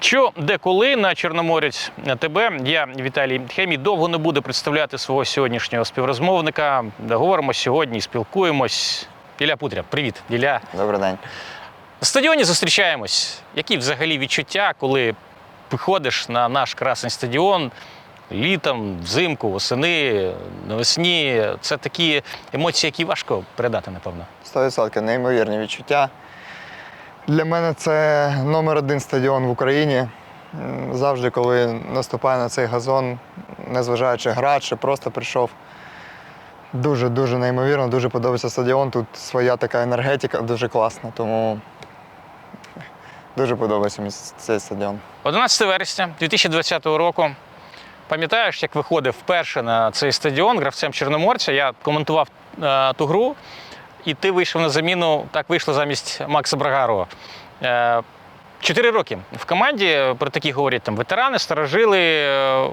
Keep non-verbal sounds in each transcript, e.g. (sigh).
Що де коли на Чорноморець тебе, я Віталій Хемій, довго не буду представляти свого сьогоднішнього співрозмовника. Говоримо сьогодні, спілкуємось. Ілля Путря, привіт, Ілля. Добрий день. На стадіоні зустрічаємось. Які взагалі відчуття, коли приходиш на наш красний стадіон літом, взимку, восени, навесні? Це такі емоції, які важко передати, напевно. 100% неймовірні відчуття. Для мене це номер один стадіон в Україні. Завжди, коли наступає на цей газон, незважаючи гра, чи просто прийшов. Дуже-дуже неймовірно, дуже подобається стадіон. Тут своя така енергетика, дуже класна. Тому дуже подобається мені цей стадіон. 11 вересня 2020 року. Пам'ятаєш, як виходив вперше на цей стадіон гравцем Чорноморця? Я коментував е, ту гру, і ти вийшов на заміну. Так вийшло замість Макса Брагарова. Е, Чотири роки в команді про такі говорять там ветерани, старожили. Е,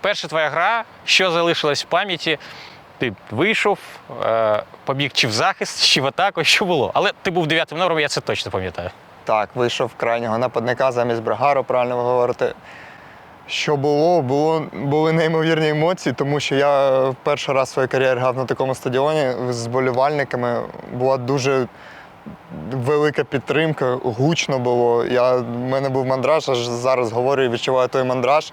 перша твоя гра, що залишилось в пам'яті? Ти вийшов, е, побіг чи в захист, чи в атаку, що було. Але ти був дев'ятим номером, я це точно пам'ятаю. Так, вийшов крайнього нападника замість Брагару, правильно ви говорите. Що було, було, були неймовірні емоції, тому що я перший раз в своїй кар'єрі грав на такому стадіоні з болівальниками. Була дуже велика підтримка, гучно було. Я, в мене був мандраж, аж зараз говорю і відчуваю той мандраж.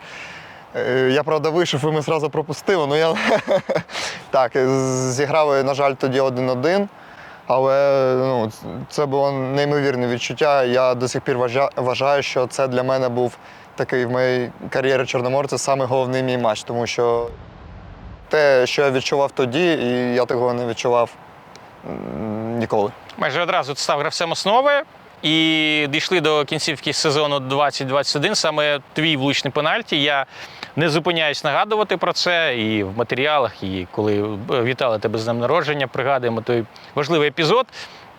Е, Я, правда, вийшов і ми одразу пропустили. Ну, я... (laughs) так, зіграли, на жаль, тоді один-один. Але ну, це було неймовірне відчуття. Я до сих пір вважаю, що це для мене був такий в моїй кар'єрі Чорноморця самий головний мій матч, тому що те, що я відчував тоді, і я такого не відчував ніколи. Майже одразу ти став гравцем основи і дійшли до кінцівки сезону 2021. Саме твій влучний пенальті. Я не зупиняюсь нагадувати про це і в матеріалах, і коли е, вітали тебе з днем народження, пригадуємо той важливий епізод.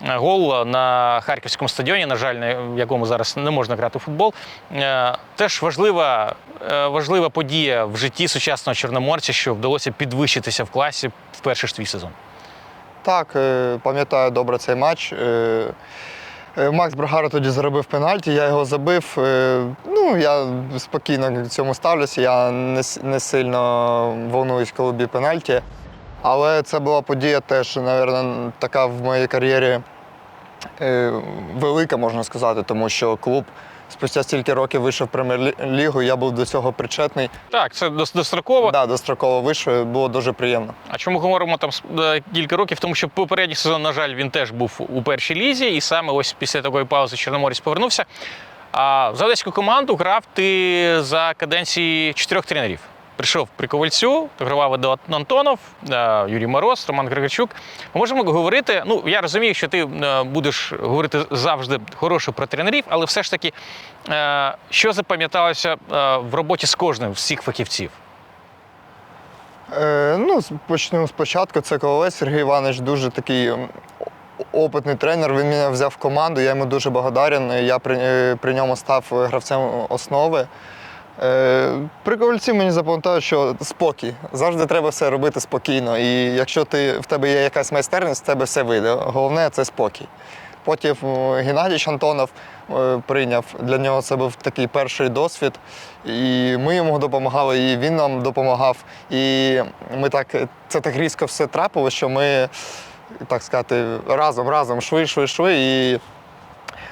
Гол на харківському стадіоні, на жаль, на якому зараз не можна грати у футбол. Е, Теж важлива, е, важлива подія в житті сучасного чорноморця, що вдалося підвищитися в класі в перший твій сезон. Так, е, пам'ятаю добре цей матч. Макс Брагаро тоді заробив пенальті, я його забив. Ну, я спокійно к цьому ставлюся, я не сильно волнуюсь, коли б'ю пенальті. Але це була подія теж, мабуть, така в моїй кар'єрі е, велика, можна сказати, тому що клуб спустя стільки років вийшов в прем'єр-лігу, я був до цього причетний. Так, це дос- достроково. Да, достроково вийшов, було дуже приємно. А чому говоримо там е, кілька років? Тому що попередній сезон, на жаль, він теж був у першій лізі, і саме ось після такої паузи Чорноморець повернувся. А в одеську команду грав ти за каденції чотирьох тренерів. Прийшов при Ковальцю, Едуард Антонов, е, Юрій Мороз, Роман Григорчук. Ми можемо говорити. Ну, я розумію, що ти е, будеш говорити завжди хороше про тренерів, але все ж таки, е, що запам'яталося в роботі з кожним з цих фахівців? Е, ну, почнемо спочатку. Це Ковалець Сергій Іванович дуже такий опитний тренер. Він мене взяв в команду, я йому дуже благодарен. Я при, при ньому став гравцем основи. Е, при Ковальці мені запам'ятаю, що спокій. Завжди треба все робити спокійно. І якщо ти, в тебе є якась майстерність, в тебе все вийде. Головне це спокій. Потім е, Геннадій Антонов е, прийняв. Для нього це був такий перший досвід. І ми йому допомагали, і він нам допомагав. І ми так, це так різко все трапило, що ми, так сказати, разом, разом шви, шви, шви. І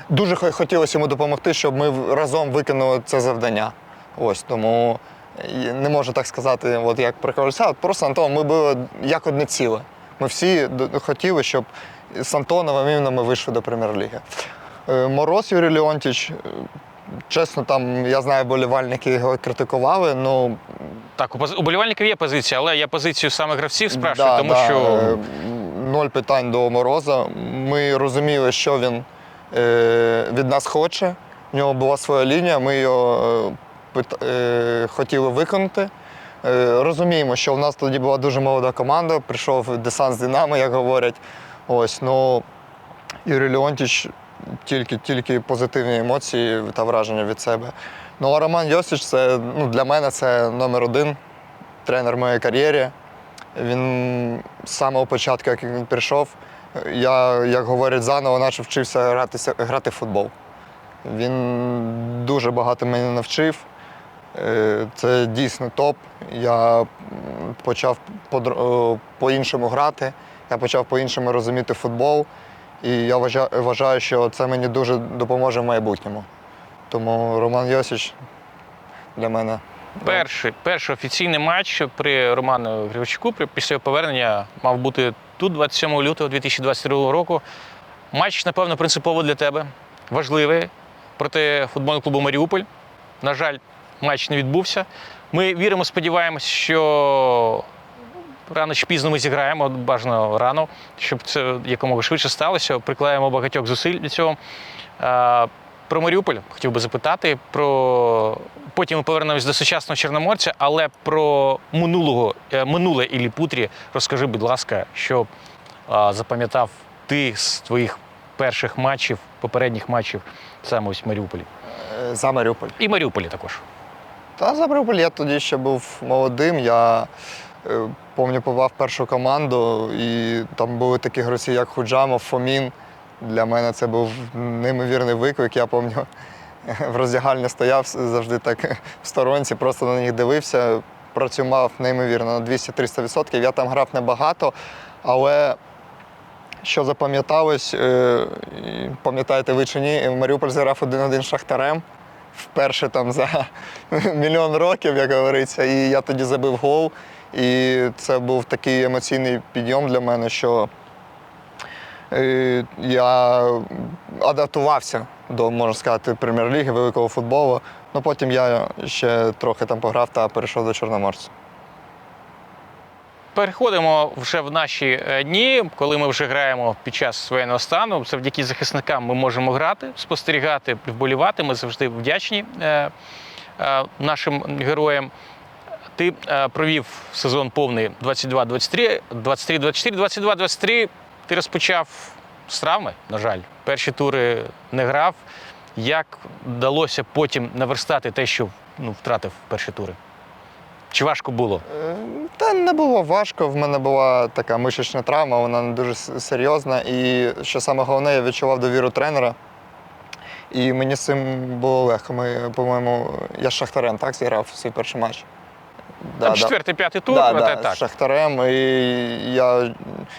дуже хотілося йому допомогти, щоб ми разом виконали це завдання. Ось тому не можу так сказати, от як про от просто Антон, ми були як одне ціле. Ми всі хотіли, щоб з Антоновим іменно ми вийшли до прем'єр-ліги. Е, Мороз Юрій Леонтіч, е, чесно, там я знаю, болівальники його критикували. Ну Так, у болівальників є позиція, але я позицію саме гравців спрашую, да, тому да, що е, ноль питань до Мороза. Ми розуміли, що він е, від нас хоче. В нього була своя лінія, ми його е, е, хотіли виконати. Е, розуміємо, що в нас тоді була дуже молода команда, прийшов десант з Динамо, як говорять. Ось, ну, Юрій Леонтіч тільки, тільки позитивні емоції та враження від себе. Ну, а Роман Йосич це ну, для мене це номер один тренер в моїй кар'єрі. Він з самого початку, як він прийшов, я, як говорять, заново наче вчився гратися, грати в футбол. Він дуже багато мене навчив. Е, Це дійсно топ. Я почав по-іншому грати, я почав по-іншому розуміти футбол. І я вважаю, що це мені дуже допоможе в майбутньому. Тому Роман Йосич для мене. Перший, перший офіційний матч при Роману Григорчуку після його повернення мав бути тут, 27 лютого 2022 року. Матч, напевно, принципово для тебе, важливий проти футбольного клубу Маріуполь. На жаль, матч не відбувся. Ми віримо, сподіваємось, що рано чи пізно ми зіграємо, бажано рано, щоб це якомога швидше сталося. Прикладаємо багатьох зусиль для цього. Про Маріуполь хотів би запитати. Про потім ми повернемось до сучасного чорноморця, але про минулого е, минуле Іллі Путрі розкажи, будь ласка, що запам'ятав ти з твоїх перших матчів, попередніх матчів саме ось в Маріуполі. Е, За Маріуполь. І Маріуполі також. Та за Маріуполь я тоді ще був молодим. Я е, пам'ятаю, попав першу команду, і там були такі гравці, як Худжамов, Фомін. Для мене це був неймовірний виклик. Я пам'ятаю, (laughs) в роздягальні стояв завжди так в сторонці, просто на них дивився, працював неймовірно на 200-300%. Я там грав небагато, але що запам'яталось, е, пам'ятаєте ви чи ні, Маріуполь зіграв один-один з Шахтарем вперше там за (laughs) мільйон років, як говориться, і я тоді забив гол. І це був такий емоційний підйом для мене, що е, я адаптувався до, можна сказати, прем'єр-ліги, великого футболу. Ну потім я ще трохи там пограв та перейшов до Чорноморця. Переходимо вже в наші е, дні, коли ми вже граємо під час воєнного стану. Завдяки захисникам ми можемо грати, спостерігати, вболівати. Ми завжди вдячні е, е, нашим героям. Ти провів сезон повний 22-23, 23-24, 22-23. Ти розпочав з травми, на жаль. Перші тури не грав. Як вдалося потім наверстати те, що ну, втратив перші тури? Чи важко було? Е, Та не було важко. В мене була така мишечна травма, вона не дуже серйозна. І що саме головне, я відчував довіру тренера. І мені з цим було легко. Ми, по-моєму, я з Шахтарем так зіграв свій перший матч. Да, Там четвертий, п'ятий тур, Да, да, так. з Шахтарем, і я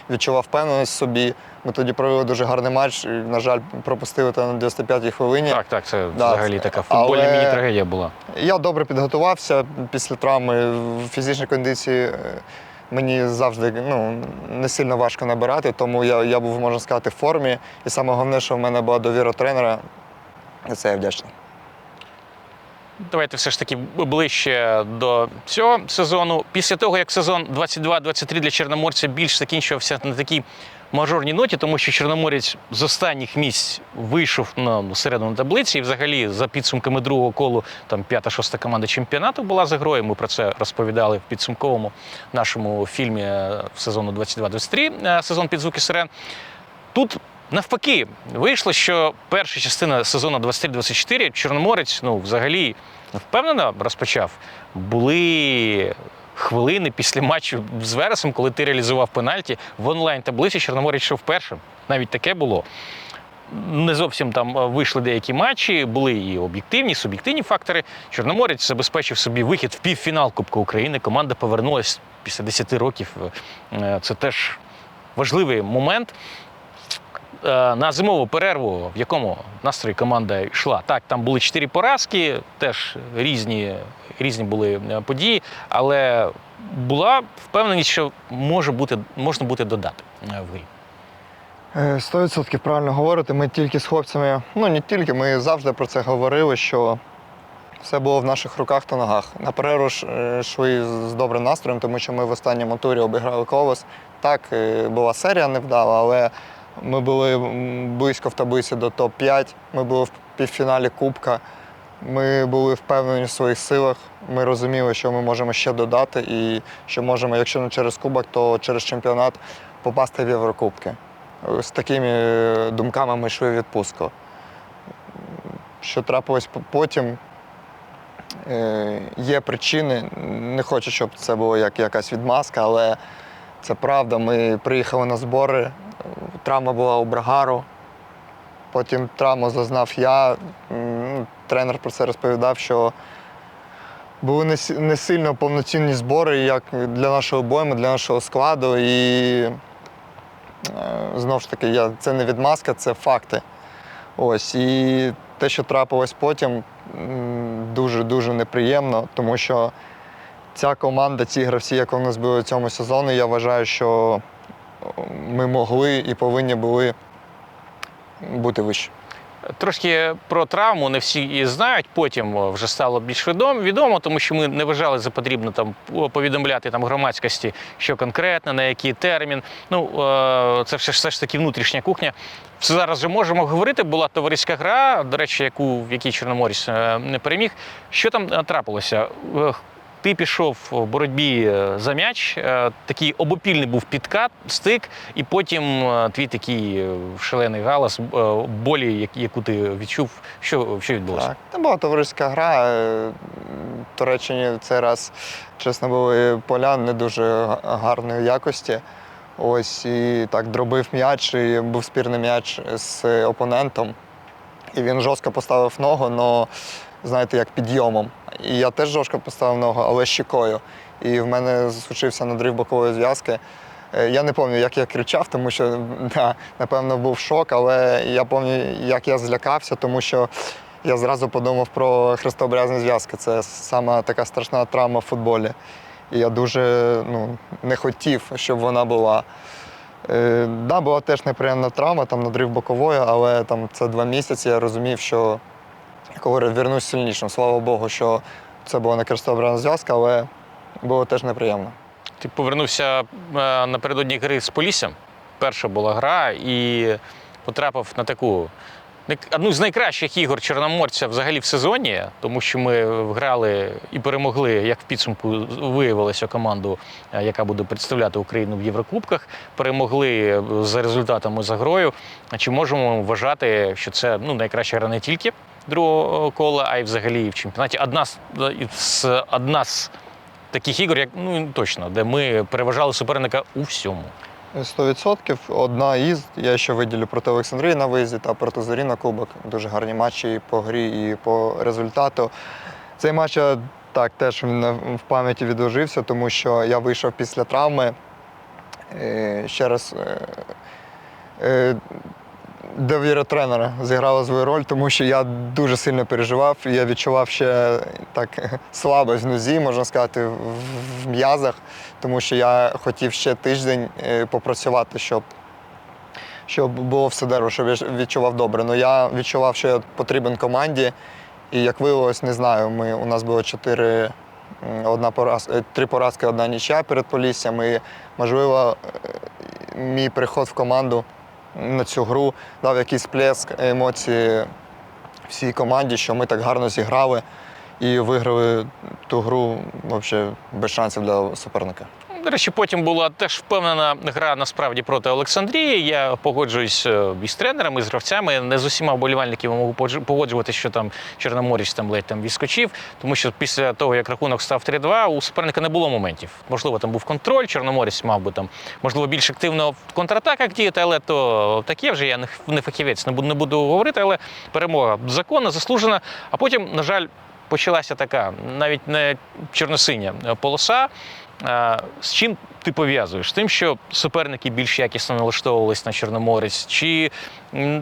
відчував впевненість в собі. Ми тоді провели дуже гарний матч. І, на жаль, пропустили там на 95-й хвилині. Так, так, це Да, взагалі така футбольна але- міні-трагедія була. Я добре підготувався після травми в фізичній кондиції. е, Мені завжди ну, не сильно важко набирати, тому я, я був, можна сказати, в формі. І саме головне, що в мене була довіра тренера. І це я вдячний. Давайте все ж таки ближче до цього сезону. Після того, як сезон 22-23 для Чорноморця більш закінчувався на такій мажорній ноті, тому що Чорноморець з останніх місць вийшов на середину таблиці, і взагалі за підсумками другого колу там п'ята-шоста команда чемпіонату була за грою. Ми про це розповідали в підсумковому нашому фільмі е, сезону 22-23, е, сезон під звуки сирен. Тут навпаки вийшло, що перша частина сезону 23-24 Чорноморець ну, взагалі впевнено розпочав. Були хвилини після матчу з Вересом, коли ти реалізував пенальті в онлайн-таблиці Чорноморець йшов першим. Навіть таке було. Не зовсім там е, вийшли деякі матчі, були і об'єктивні, і суб'єктивні фактори. Чорноморець забезпечив собі вихід в півфінал Кубку України. Команда повернулася після 10 років. Е, Це теж важливий момент. Е, На зимову перерву, в якому настрої команда йшла. Так, там були чотири поразки, теж різні, різні були е, події, але була впевненість, що може бути, можна буде додати е, в грі. Е, Сто відсотків правильно говорите. Ми тільки з хлопцями, ну не тільки, ми завжди про це говорили, що все було в наших руках та ногах. На перерву йшли з добрим настроєм, тому що ми в останньому турі обіграли колос. Так, була серія невдала, але ми були близько в таблиці до топ-5. Ми були в півфіналі Кубка. Ми були впевнені в своїх силах. Ми розуміли, що ми можемо ще додати, і що можемо, якщо не через кубок, то через чемпіонат попасти в Єврокубки. З такими е, думками ми йшли в відпустку. Що трапилось потім, е, є причини. Не хочу, щоб це було як якась відмазка, але це правда. Ми приїхали на збори, травма була у Брагару. Потім травму зазнав я. Тренер про це розповідав, що були не, сильно повноцінні збори, як для нашого обойму, для нашого складу. І е, знову ж таки, я, це не відмазка, це факти. Ось. І те, що трапилось потім, дуже-дуже неприємно, тому що ця команда, ці гравці, як у нас були в цьому сезоні, я вважаю, що ми могли і повинні були бути вище. Трошки про травму не всі і знають. Потім вже стало більш відомо, відомо, тому що ми не вважали за потрібно там повідомляти там громадськості, що конкретно, на який термін. Ну е, це все все ж таки внутрішня кухня. Все зараз вже можемо говорити. Була товариська гра, до речі, яку в якій Чорноморець е, не переміг. Що там е, трапилося? Ти пішов в боротьбі е, за м'яч, е, такий обопільний був підкат, стик, і потім е, твій такий шалений галас, болі, яку ти відчув. Що, що відбулося? Так, це була товариська гра. Туреччині цей раз, чесно, були поля не дуже гарної якості. Ось і так дробив м'яч, і був спірний м'яч з опонентом. І він жорстко поставив ногу, але знаєте, як підйомом. І я теж жорстко поставив ногу, але щекою. І в мене случився надрив бокової зв'язки. Е, Я не пам'ятаю, як я кричав, тому що (laughs) да, напевно був шок, але я пам'ятаю, як я злякався, тому що я зразу подумав про хрестообразні зв'язки. Це сама така страшна травма в футболі. І я дуже ну, не хотів, щоб вона була. Е, да, була теж неприємна травма, там надрив бокової, але там це два місяці. Я розумів, що я говорю, вернусь сильнішим. Слава Богу, що це була не хрестообразна зв'язка, але було теж неприємно. Ти повернувся е, напередодні гри з Поліссям. Перша була гра і потрапив на таку одну з найкращих ігор Чорноморця взагалі в сезоні, тому що ми грали і перемогли, як в підсумку виявилося команду, е, яка буде представляти Україну в Єврокубках. Перемогли за результатами за грою. Чи можемо вважати, що це ну, найкраща гра не тільки другого кола, а й взагалі в чемпіонаті? Одна з одна з таких ігор, як ну точно, де ми переважали суперника у всьому. 100%. Одна із. Я ще виділю проти Олександрії на виїзді та проти Зорі на Кубок. Дуже гарні матчі і по грі, і по результату. Цей матч я так теж в пам'яті відложився, тому що я вийшов після травми. Е, Ще раз е, е, довіра тренера зіграла свою роль, тому що я дуже сильно переживав. Я відчував ще так слабость в нозі, можна сказати, в- м'язах, тому що я хотів ще тиждень е, попрацювати, щоб, щоб було все дерево, щоб я відчував добре. Ну я відчував, що я потрібен команді. І як виявилось, не знаю, ми, у нас було чотири. Одна пораз, е, три поразки, одна нічия перед Поліссям. І, можливо, е, мій приход в команду на цю гру дав якийсь плеск емоції всій команді, що ми так гарно зіграли і виграли ту гру взагалі без шансів для суперника. До речі, потім була теж впевнена гра насправді проти Олександрії. Я погоджуюсь е, із тренерами, з гравцями. Не з усіма вболівальниками можу погоджуватися, що там Чорноморець там ледь там відскочив, тому що після того, як рахунок став 3-2, у суперника не було моментів. Можливо, там був контроль, Чорноморець мав би там, можливо, більш активно в контратаках діяти, але то таке вже я не фахівець, не буду, не буду говорити, але перемога законна, заслужена. А потім, на жаль, почалася така навіть не чорносиня е, полоса. Е, З чим ти пов'язуєш? З тим, що суперники більш якісно налаштовувались на Чорноморець, чи е,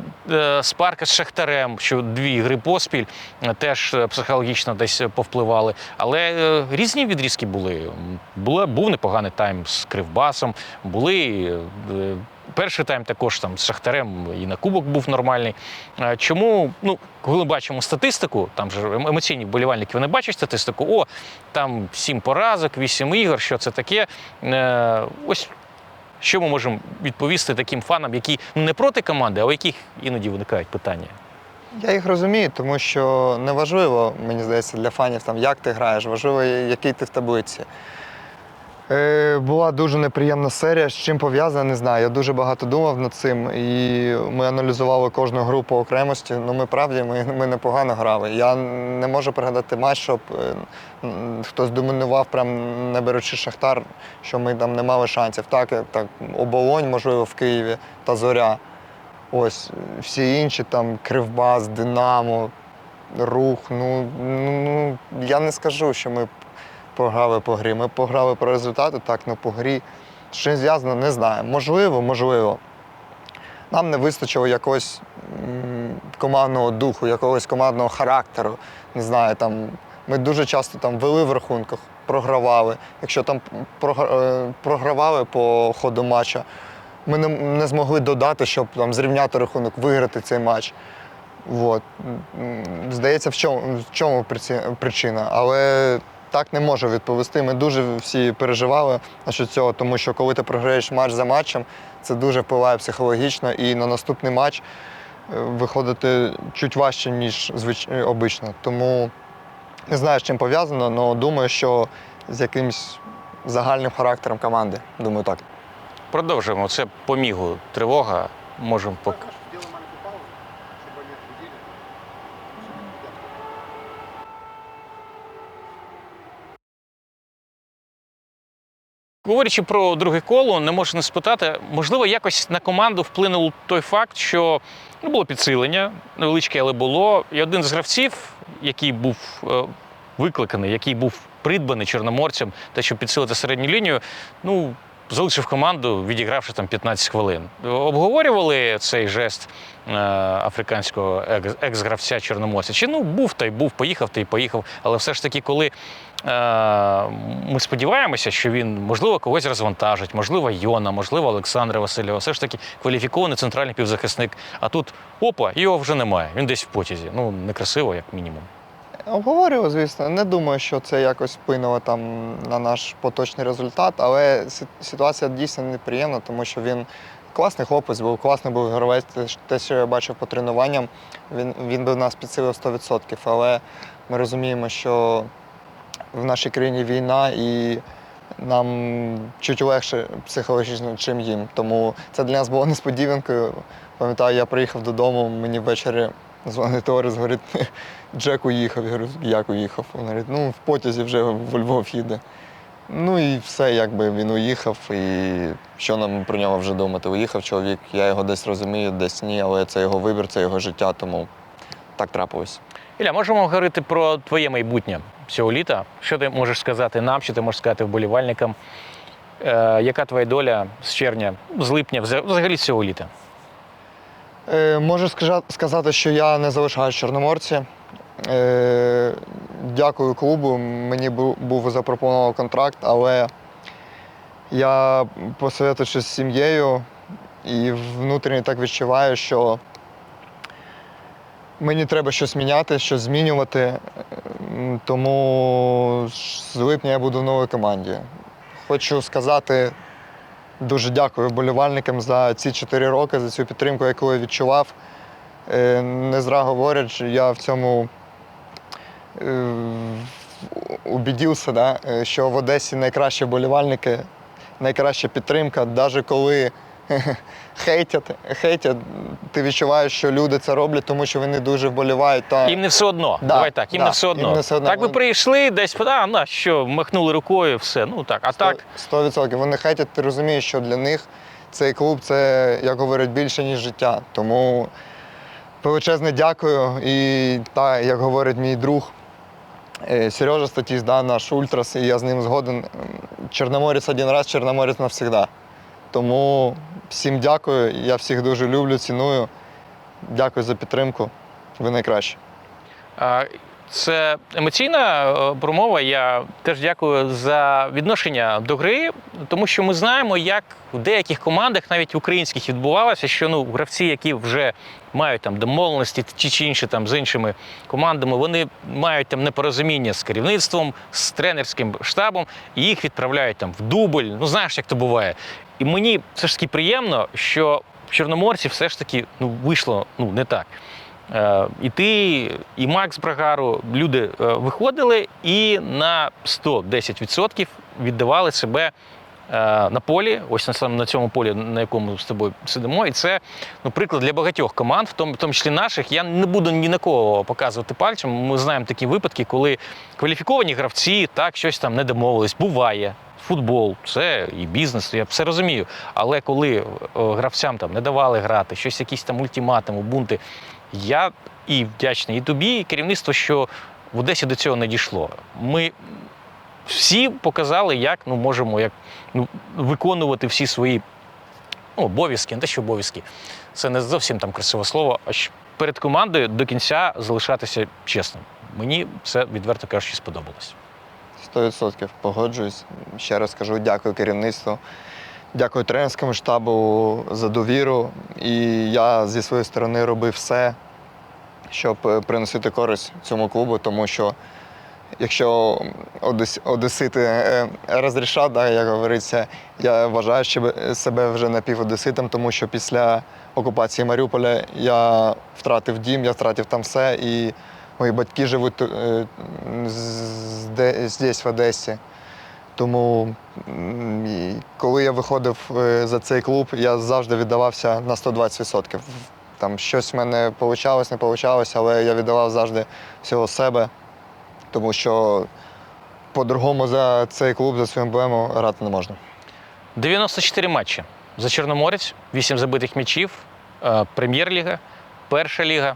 Спарка з Шахтарем, що дві гри поспіль е, теж психологічно десь повпливали. Але різні відрізки були. Був непоганий тайм з Кривбасом, були. Перший тайм також там з Шахтарем і на кубок був нормальний. Е, Чому, ну, коли бачимо статистику, там же ем- емоційні вболівальники, вони бачать статистику, о, там сім поразок, вісім ігор, що це таке. Е, Ось що ми можемо відповісти таким фанам, які не проти команди, а у яких іноді виникають питання. Я їх розумію, тому що не важливо, мені здається, для фанів, там, як ти граєш, важливо, який ти в таблиці. Е, була дуже неприємна серія. З чим пов'язана, не знаю. Я дуже багато думав над цим, і ми аналізували кожну гру по окремості. Ну, ми правді, ми, ми непогано грали. Я не можу пригадати матч, щоб е, хтось домінував, прям не беручи шахтар, що ми там не мали шансів. Так, е, так оболонь, можливо, в Києві та зоря. Ось всі інші там Кривбас, Динамо. рух. Ну, ну, ну, я не скажу, що ми програли по грі. Ми програли по результату, так, ну по грі. З чим зв'язано, не знаю. Можливо, можливо. Нам не вистачило якогось командного духу, якогось командного характеру. Не знаю, там ми дуже часто там вели в рахунках, програвали. Якщо там е, програвали по ходу матча, ми не, не змогли додати, щоб там зрівняти рахунок, виграти цей матч. От. Здається, в чому, в чому причина. Але так не можу відповісти. Ми дуже всі переживали насчет цього, тому що коли ти програєш матч за матчем, це дуже впливає психологічно і на наступний матч е, виходити чуть важче, ніж звич... е, обично. Тому не знаю, з чим пов'язано, але думаю, що з якимось загальним характером команди. Думаю, так. Продовжуємо. Це по мігу тривога. Можемо поки. Говорячи про друге коло, не можу не спитати, можливо, якось на команду вплинув той факт, що ну, було підсилення, невеличке, але було. І один з гравців, який був е, викликаний, який був придбаний чорноморцем, те, щоб підсилити середню лінію, ну, залишив команду, відігравши там 15 хвилин. Обговорювали цей жест е, африканського екс- екс-гравця чорноморця. Чи ну був та й був, поїхав та й поїхав. Але все ж таки, коли е, ми сподіваємося, що він можливо когось розвантажить, можливо, Йона, можливо, Олександра Васильєва, все ж таки кваліфікований центральний півзахисник. А тут опа, його вже немає. Він десь в потязі. Ну некрасиво, як мінімум. Обговорював, звісно. Не думаю, що це якось вплинуло там на наш поточний результат, але ситуація дійсно неприємна, тому що він класний хлопець був, класний був гравець. Те, що я бачив по тренуванням, він, він би нас підсилив 100%. Але ми розуміємо, що в нашій країні війна і нам чуть легше психологічно, чим їм. Тому це для нас було несподіванкою. Пам'ятаю, я приїхав додому, мені ввечері дзвонить Торис, говорить, (laughs) Джек уїхав. Я говорю, як уїхав? Він говорить, ну в потязі вже в Львов їде. Ну і все, якби він уїхав, і що нам про нього вже думати? Уїхав чоловік, я його десь розумію, десь ні, але це його вибір, це його життя, тому так трапилось. Ілля, можемо говорити про твоє майбутнє цього літа. Що ти можеш сказати нам, що ти можеш сказати вболівальникам? Е, яка твоя доля з червня, з липня, взагалі з цього літа? Е, можу сказати, що я не залишаюсь в Чорноморці. Е, дякую клубу. Мені бу- був запропонований контракт, але я посоветуючись з сім'єю і внутрішньо так відчуваю, що мені треба щось міняти, щось змінювати. Тому з липня я буду в новій команді. Хочу сказати Дуже дякую вболівальникам за ці чотири роки, за цю підтримку, яку я відчував. Е, Не зра говорять, я в цьому убідівся, убідився, да, е, що в Одесі найкращі вболівальники, найкраща підтримка, навіть коли (laughs) хейтять, хейтять, ти відчуваєш, що люди це роблять, тому що вони дуже вболівають. Та... Їм не все одно. Да, Давай так, їм да, не все одно. їм не все одно. Так би прийшли десь, а, на що, махнули рукою, все. Ну так. А так, Сто відсотків. Вони хейтять, ти розумієш, що для них цей клуб це, як говорять, більше, ніж життя. Тому величезне дякую. І так, як говорить мій друг е, Сережа Статіс, да, наш ультрас, і я з ним згоден. м, Чорноморець один раз, Чорноморець навсегда. Тому всім дякую. Я всіх дуже люблю, ціную. Дякую за підтримку. Ви найкращі. Це емоційна е, промова. Я теж дякую за відношення до гри, тому що ми знаємо, як в деяких командах, навіть українських, відбувалося, що ну гравці, які вже мають там домовленості ті чи інші там з іншими командами, вони мають там непорозуміння з керівництвом, з тренерським штабом, і їх відправляють там в дубль. Ну знаєш, як то буває. І мені все ж таки приємно, що в Чорноморці все ж таки ну вийшло ну не так. Е, І ти, і Макс Брагару, люди е, виходили і на 110% віддавали себе е, на полі, ось на саме на цьому полі, на якому з тобою сидимо. І це ну, приклад для багатьох команд, в тому, в тому числі наших. Я не буду ні на кого показувати пальцем. Ми знаємо такі випадки, коли кваліфіковані гравці так щось там не домовились. Буває. Футбол, це і бізнес, я все розумію. Але коли е, гравцям там не давали грати, щось якісь там ультиматуми, бунти, Я і вдячний і тобі, і керівництву, що в Одесі до цього не дійшло. Ми всі показали, як ну, можемо як, ну, виконувати всі свої ну, обов'язки, не те, що обов'язки. Це не зовсім там красиве слово, а перед командою до кінця залишатися чесним. Мені це, відверто кажучи, сподобалось. 100% погоджуюсь. Ще раз кажу, дякую керівництву, дякую тренерському штабу за довіру. І я зі своєї сторони робив все, щоб е, приносити користь цьому клубу, тому що якщо Одесити е, да, як говориться, я вважаю себе- себе вже напіводеситом, тому що після окупації Маріуполя я втратив дім, я втратив там все. І мої батьки живуть е, в Одесі. Тому коли я виходив е, за цей клуб, я завжди віддавався на 120%. Там щось в мене вийшло, не вийшло, але я віддавав завжди всього себе, тому що по-другому за цей клуб, за цю емблему грати не можна. 94 матчі за Чорноморець, 8 забитих м'ячів, е, прем'єр-ліга, перша ліга,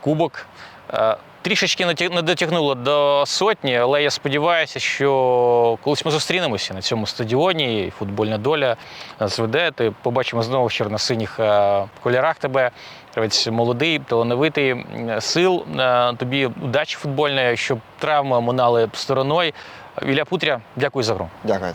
кубок. Е, Трішечки не дотягнуло до сотні, але я сподіваюся, що колись ми зустрінемося на цьому стадіоні, і футбольна доля нас веде. Ти побачимо знову в чорно-синіх е, кольорах тебе. Гравець молодий, талановитий, сил. Е, Тобі удачі футбольної, щоб травми минали стороною. Ілля Путря, дякую за гру. Дякую.